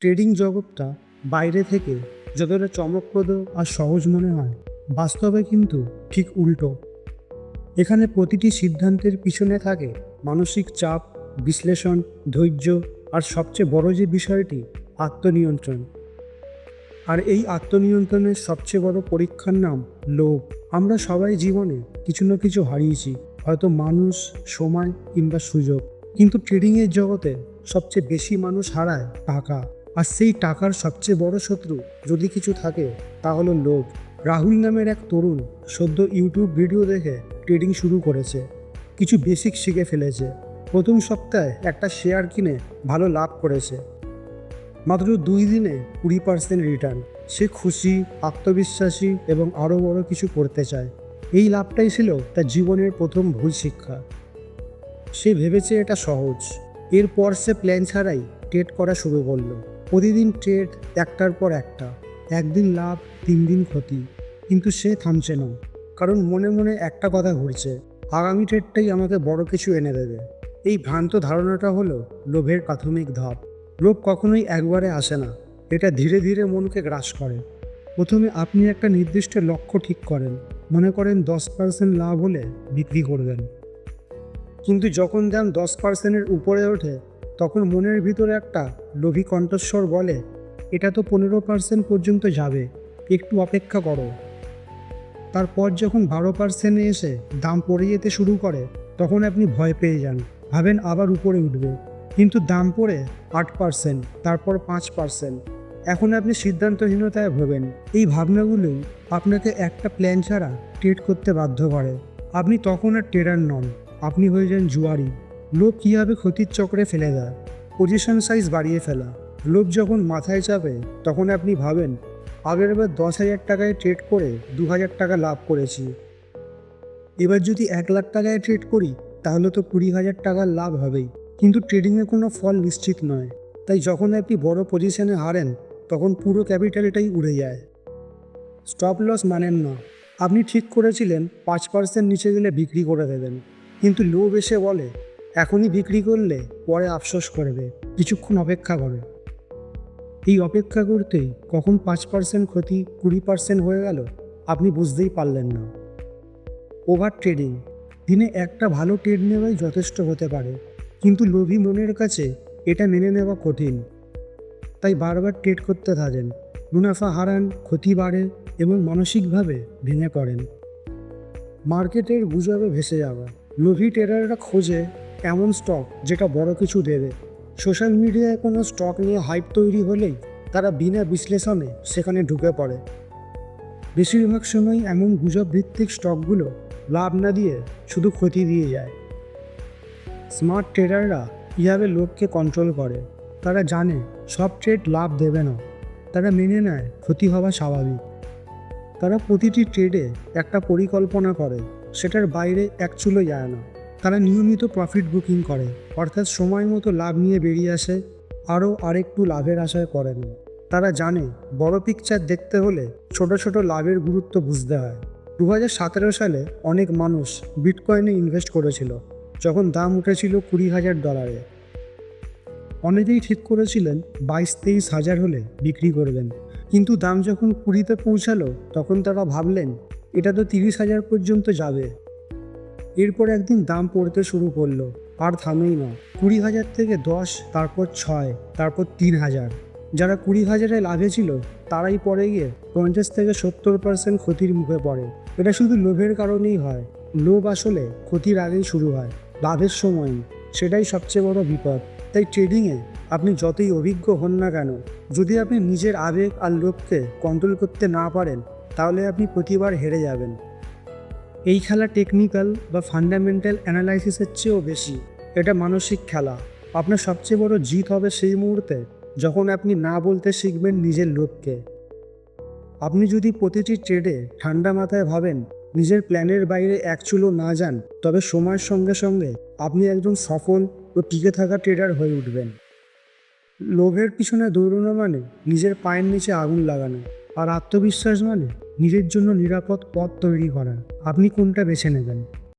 Trading জগৎটা বাইরে থেকে যতটা চমকপ্রদ আর সহজ মনে হয়, বাস্তবে কিন্তু ঠিক উল্টো। এখানে প্রতিটি সিদ্ধান্তের পিছনে থাকে মানসিক চাপ, বিশ্লেষণ, ধৈর্য আর সবচেয়ে বড় যে বিষয়টি, আত্মনিয়ন্ত্রণ। আর এই আত্মনিয়ন্ত্রণের সবচেয়ে বড় পরীক্ষার নাম লোভ। আমরা সবাই জীবনে কিছু না কিছু হারিয়েছি, হয়তো মানুষ, সময় কিংবা সুযোগ। কিন্তু ট্রেডিংয়ের জগতে সবচেয়ে বেশি মানুষ হারায় টাকা। আর সেই টাকার সবচেয়ে বড় শত্রু যদি কিছু থাকে, তা হলো লোভ। রাহুল নামের এক তরুণ সদ্য ইউটিউব ভিডিও দেখে ট্রেডিং শুরু করেছে। কিছু বেসিক শিখে ফেলেছে। প্রথম সপ্তাহে একটা শেয়ার কিনে ভালো লাভ করেছে। মাত্র দুই দিনে কুড়ি পার্সেন্ট রিটার্ন সে খুশি, আত্মবিশ্বাসী এবং আরও বড় কিছু করতে চায়। এই লাভটাই ছিল তার জীবনের প্রথম ভুল শিক্ষা। সে ভেবেছে এটা সহজ। এরপর সে প্ল্যান ছাড়াই ট্রেড করা শুরু করল। প্রতিদিন ট্রেড একটার পর একটা। একদিন লাভ তিন দিন ক্ষতি। কিন্তু সে থামছে না। কারণ মনে মনে একটা কথা ঘুরছে, আগামী ট্রেডটাই আমাকে বড় কিছু এনে দেবে। এই ভ্রান্ত ধারণাটা হলো লোভের প্রাথমিক ধাপ। লোভ কখনোই একবারে আসে না। এটা ধীরে ধীরে মনকে গ্রাস করে। প্রথমে আপনি একটা নির্দিষ্ট লক্ষ্য ঠিক করেন। মনে করেন দশ পার্সেন্ট লাভ হলে বিক্রি করবেন। কিন্তু যখন দাম দশ পার্সেন্টের উপরে ওঠে তখন মনের ভিতরে একটা লোভী কণ্ঠস্বর বলে, এটা তো পনেরো পার্সেন্ট পর্যন্ত যাবে, একটু অপেক্ষা করো। তারপর যখন বারো পার্সেন্টে এসে দাম পড়ে যেতে শুরু করে, তখন আপনি ভয় পেয়ে যান, ভাবেন আবার উপরে উঠবে। কিন্তু দাম পড়ে আট পার্সেন্ট, তারপর পাঁচ পার্সেন্ট। এখন আপনি সিদ্ধান্তহীনতায় ভোগেন। এই ভাবনাগুলোই আপনাকে একটা প্ল্যান ছাড়া ট্রেড করতে বাধ্য করে। আপনি তখন আর ট্রেডার নন, আপনি হয়ে যান জুয়ারি। লোভ কীভাবে ক্ষতির চক্রে ফেলে দেয়? পজিশন সাইজ বাড়িয়ে ফেলা। লোভ যখন মাথায় চাপে, তখন আপনি ভাবেন, আগের বার দশ হাজার টাকায় ট্রেড করে দু হাজার টাকা লাভ করেছি। এবার যদি এক লাখ টাকায় ট্রেড করি, তাহলে তো কুড়ি হাজার টাকার লাভ হবেই। কিন্তু ট্রেডিংয়ে কোনো ফল নিশ্চিত নয়। তাই যখন আপনি বড় পজিশনে হারেন, তখন পুরো ক্যাপিটালটাই উড়ে যায়। স্টপ লস মানেন না। আপনি ঠিক করেছিলেন, পাঁচ পার্সেন্ট নিচে গেলে বিক্রি করে দেবেন। কিন্তু লোভ এসে বলে এখনই বিক্রি করলে পরে আফসোস করবে, কিছুক্ষণ অপেক্ষা করে এই অপেক্ষা করতেই কখন পাঁচ পার্সেন্ট ক্ষতি, কুড়ি পার্সেন্ট হয়ে গেল, আপনি বুঝতেই পারলেন না। ওভার ট্রেডিং দিনে একটা ভালো ট্রেড নেওয়াই যথেষ্ট হতে পারে, কিন্তু লোভী মনের কাছে এটা মেনে নেওয়া কঠিন। তাই বারবার ট্রেড করতে থাকেন, মুনাফা হারান, ক্ষতি বাড়ে এবং মানসিকভাবে ভেঙে পড়েন। মার্কেটের গুজবে ভেসে যাওয়া, লোভী ট্রেডাররা খোঁজে এমন স্টক যেটা বড় কিছু দেবে। সোশ্যাল মিডিয়ায় কোনো স্টক নিয়ে হাইপ তৈরি হলেই তারা বিনা বিশ্লেষণে সেখানে ঢুকে পড়ে। বেশিরভাগ সময় এমন গুজব ভিত্তিক স্টকগুলো লাভ না দিয়ে শুধু ক্ষতি দিয়ে যায়। স্মার্ট ট্রেডাররা কীভাবে লোককে কন্ট্রোল করে। তারা জানে সব ট্রেড লাভ দেবে না। তারা মেনে নেয় ক্ষতি হওয়া স্বাভাবিক। তারা প্রতিটি ট্রেডে একটা পরিকল্পনা করে, সেটার বাইরে এক চুলো যায় না। তারা নিয়মিত প্রফিট বুকিং করে, অর্থাৎ সময় মতো লাভ নিয়ে বেরিয়ে আসে, আরও আরেকটু লাভের আশায় করে না। তারা জানে, বড় পিকচার দেখতে হলে ছোট ছোট লাভের গুরুত্ব বুঝতে হয়। দু সালে অনেক মানুষ বিটকয়েনে ইনভেস্ট করেছিল, যখন দাম উঠেছিল কুড়ি হাজার ডলারে অনেকেই ঠিক করেছিলেন, বাইশ তেইশ হাজার হলে বিক্রি করবেন। কিন্তু দাম যখন কুড়িতে পৌঁছালো, তখন তারা ভাবলেন, এটা তো তিরিশ হাজার পর্যন্ত যাবে। এরপর একদিন দাম পড়তে শুরু করল। আর থামেই না। কুড়ি হাজার থেকে দশ, তারপর ছয়, তারপর তিন হাজার। যারা কুড়ি হাজারে লাভে ছিল, তারাই পরে গিয়ে পঞ্চাশ থেকে সত্তর পার্সেন্ট ক্ষতির মুখে পড়ে। এটা শুধু লোভের কারণেই হয়। লোভ আসলে ক্ষতির আগেই শুরু হয়, লাভের সময় সেটাই সবচেয়ে বড় বিপদ। তাই ট্রেডিংয়ে আপনি যতই অভিজ্ঞ হন না কেন, যদি আপনি নিজের আবেগ আর লোভকে কন্ট্রোল করতে না পারেন, তাহলে আপনি প্রতিবার হেরে যাবেন। এই খেলা টেকনিক্যাল বা ফান্ডামেন্টাল অ্যানালাইসিসের চেয়েও বেশি। এটা মানসিক খেলা। আপনার সবচেয়ে বড় জিত হবে সেই মুহূর্তে যখন আপনি না বলতে শিখবেন নিজের লোককে। আপনি যদি প্রতিটি ট্রেডে ঠান্ডা মাথায় ভাবেন, নিজের প্ল্যানের বাইরে এক চুলো না যান, তবে সময়ের সঙ্গে সঙ্গে আপনি একজন সফল ও টিকে থাকা ট্রেডার হয়ে উঠবেন। লোভের পিছনে দৌড়ানো মানে নিজের পায়ের নিচে আগুন লাগানো। আর আত্মবিশ্বাস মানে নিজের জন্য নিরাপদ পথ তৈরি করা আপনি কোনটা বেছে নেবেন?